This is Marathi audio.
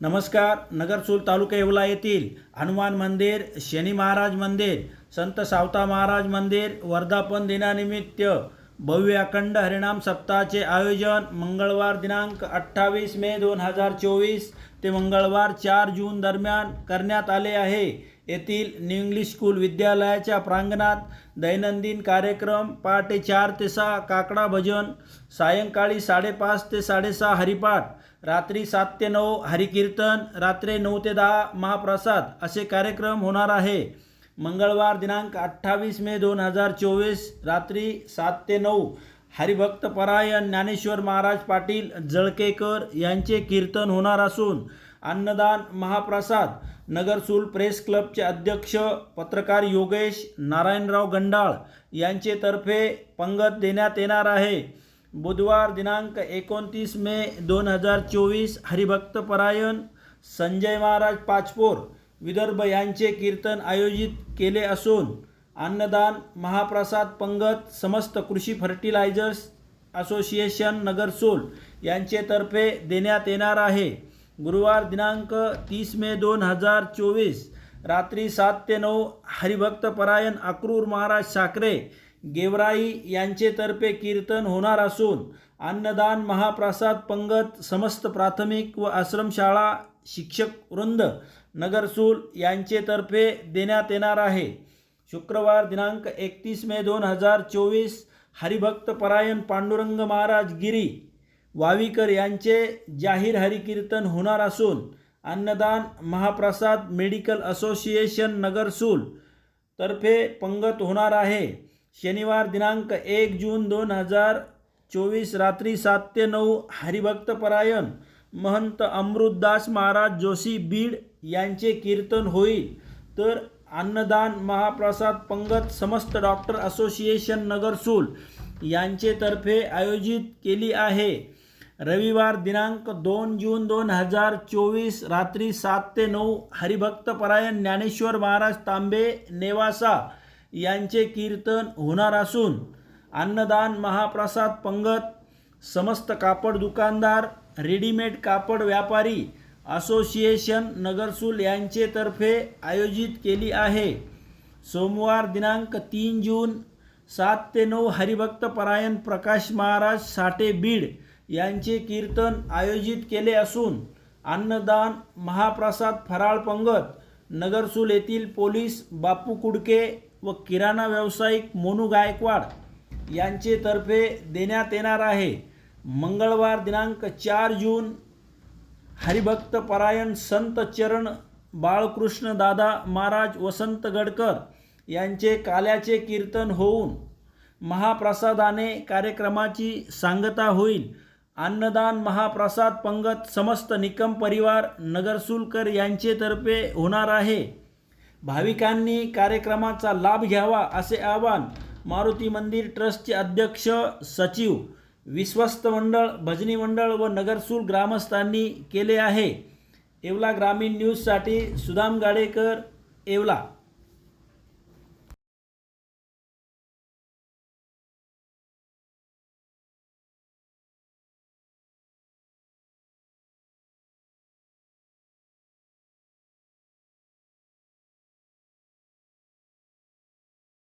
नमस्कार नगरसूल तालुका येवला येथील हनुमान मंदिर शनी महाराज मंदिर संत सावता महाराज मंदिर वर्धापन दिनानिमित्त भव्य अखंड हरिणाम सप्ताहाचे आयोजन मंगळवार दिनांक अठ्ठावीस मे दोन हजार चोवीस ते मंगळवार चार जून दरम्यान करण्यात आले आहे. येथील न्यू इंग्लिश स्कूल विद्यालयाच्या प्रांगणात दैनंदिन कार्यक्रम पहाटे चार ते सहा काकडा भजन सायंकाळी साडेपाच ते साडेसहा हरिपाठ रात्री सात ते नऊ हरिकीर्तन रात्री नऊ ते दहा महाप्रसाद असे कार्यक्रम होणार आहे. मंगळवार दिनांक अठ्ठावीस मे दोन हजार चोवीस रात्री सात ते नऊ हरिभक्त परायण ज्ञानेश्वर महाराज पाटील जळकेकर यांचे कीर्तन होणार असून अन्नदान महाप्रसाद नगरसूल प्रेस क्लबचे अध्यक्ष पत्रकार योगेश नारायणराव गंडाळ यांचे तर्फे पंगत देण्यात येणार आहे. बुधवार दिनांक एकोणतीस मे दोन हजार चोवीस हरिभक्तपरायण संजय महाराज पाचपोर विदर्भ यांचे कीर्तन आयोजित केले असून अन्नदान महाप्रसाद पंगत समस्त कृषी फर्टिलायझर्स असोसिएशन नगरसोल यांचेतर्फे देण्यात येणार आहे. गुरुवार दिनांक तीस मे दोन हजार चोवीस रात्री सात ते नऊ हरिभक्त परायण अक्रूर महाराज साखरे गेवराई यांचेतर्फे कीर्तन होणार असून अन्नदान महाप्रसाद पंगत समस्त प्राथमिक व आश्रमशाळा शिक्षक वृंद नगरसूल यांचेतर्फे देण्यात येणार आहे. शुक्रवार दिनांक एकतीस मे दोन हजार चोवीस हरिभक्तपरायण पांडुरंग महाराज गिरी वावीकर यांचे जाहीर हरिकीर्तन होणार असून अन्नदान महाप्रसाद मेडिकल असोसिएशन नगरसूल तर्फे पंगत होणार आहे. शनिवार दिनांक एक जून दोन हजार चोवीस रात्री सात ते नऊ हरिभक्तपरायण महंत अमृतदास महाराज जोशी बीड यांचे कीर्तन होईल. तर अन्नदान महाप्रसाद पंगत समस्त डॉक्टर असोसिएशन नगरसूल यांचेतर्फे आयोजित केली आहे. रविवार दिनांक दोन जून दोन हजार चोवीस रात्री सात ते नऊ हरिभक्तपरायण ज्ञानेश्वर महाराज तांबे नेवासा यांचे कीर्तन होणार असून अन्नदान महाप्रसाद पंगत समस्त कापड दुकानदार रेडीमेड कापड व्यापारी असोसिएशन नगरसूल यांचेतर्फे आयोजित केली आहे. सोमवार दिनांक तीन जून सात ते नऊ हरिभक्तपरायण प्रकाश महाराज साठे बीड यांचे कीर्तन आयोजित केले असून अन्नदान महाप्रसाद फराळ पंगत नगरसूल येथील पोलीस बापू कुडके व किराणा व्यावसायिक मोनू गायकवाड यांचेतर्फे देण्यात येणार आहे. मंगळवार दिनांक चार जून हरिभक्त परायण संत चरण बाळकृष्ण दादा महाराज वसंत गडकर यांचे काल्याचे कीर्तन होऊन महाप्रसादाने कार्यक्रमाची सांगता होईल. अन्नदान महाप्रसाद पंगत समस्त निकम परिवार नगरसुलकर यांचेतर्फे होणार आहे. भाविकांनी कार्यक्रमाचा लाभ घ्यावा असे आवाहन मारुती मंदिर ट्रस्टचे अध्यक्ष सचिव विश्वस्त मंडळ भजनी मंडळ व नगरसूल ग्रामस्थांनी केले आहे. येवला ग्रामीण न्यूजसाठी सुदाम गाडेकर येवला.